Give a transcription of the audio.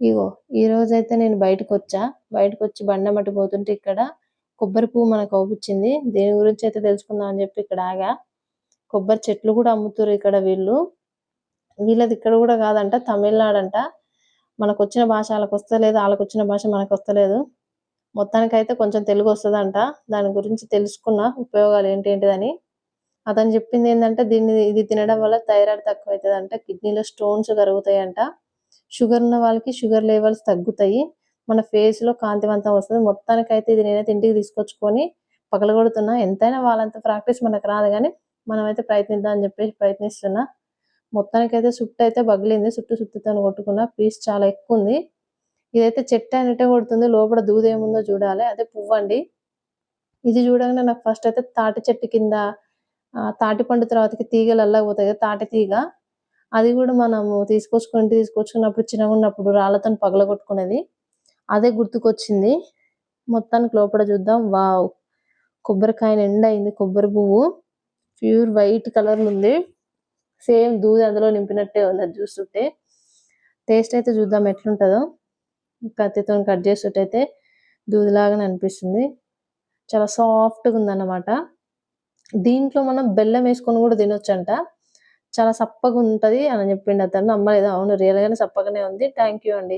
ఇగో ఈ రోజు అయితే నేను బయటకు వచ్చా బయటకు వచ్చి బండమట్టి పోతుంటే ఇక్కడ కొబ్బరి పువ్వు మనకు అవుపించింది దేని గురించి అయితే తెలుసుకుందాం అని చెప్పి ఇక్కడ ఆగా. కొబ్బరి చెట్లు కూడా అమ్ముతారు ఇక్కడ వీళ్ళు. వీళ్ళది ఇక్కడ కూడా కాదంట తమిళనాడు అంట మనకు వచ్చిన భాష వాళ్ళకి వస్తలేదు వాళ్ళకి వచ్చిన భాష మనకు వస్తలేదు. మొత్తానికి అయితే కొంచెం తెలుగు వస్తదంట దాని గురించి తెలుసుకున్నా ఉపయోగాలు ఏంటి ఏంటిదని. అతను చెప్పింది ఏంటంటే దీన్ని ఇది తినడం వల్ల థైరాయిడ్ తక్కువ అవుతుందంట కిడ్నీలో స్టోన్స్ కరుగుతాయంట. షుగర్ ఉన్న వాళ్ళకి షుగర్ లెవెల్స్ తగ్గుతాయి. మన ఫేస్లో కాంతివంతం వస్తుంది. మొత్తానికి అయితే ఇది నేనైతే ఇంటికి తీసుకొచ్చుకొని పగలగొడుతున్నా. ఎంతైనా వాళ్ళంత ప్రాక్టీస్ మనకు రాదు కానీ మనం అయితే ప్రయత్నిద్దాం అని చెప్పేసి ప్రయత్నిస్తున్నా. మొత్తానికి అయితే సుట్టు అయితే పగిలింది. సుట్టు సుట్టుతో కొట్టుకున్న. పీస్ చాలా ఎక్కువ ఉంది ఇదైతే చెట్టు అనేటే కొడుతుంది. లోపల దూది ఏముందో చూడాలి. అదే పువ్వు అండి ఇది చూడగానే నాకు ఫస్ట్ అయితే తాటి చెట్టు కింద తాటి పండు తర్వాతకి తీగలు అల్లకపోతాయి కదా తాటి తీగ. అది కూడా మనము తీసుకొచ్చుకుంటే తీసుకొచ్చుకున్నప్పుడు చిన్నగా ఉన్నప్పుడు రాళ్ళతో పగలగొట్టుకునేది. అదే గుర్తుకొచ్చింది. మొత్తానికి లోపల చూద్దాం. వావ్! కొబ్బరికాయ నిండా అయింది. కొబ్బరి పువ్వు. ప్యూర్ వైట్ కలర్ ఉంది. సేమ్ దూది అందులో నింపినట్టే ఉంది. అది చూస్తుంటే టేస్ట్ అయితే చూద్దాం ఎట్లుంటుందో. కత్తితో కట్ చేస్తుంటే దూదిలాగానే అనిపిస్తుంది. చాలా సాఫ్ట్గా ఉందన్నమాట. దీంట్లో మనం బెల్లం వేసుకొని కూడా తినొచ్చంట. చాలా సప్పగా ఉంటది అని చెప్పిండు అతను. నమ్మలేదు అవును రియల్ గానే సప్పగానే ఉంది. థ్యాంక్ యూ అండి.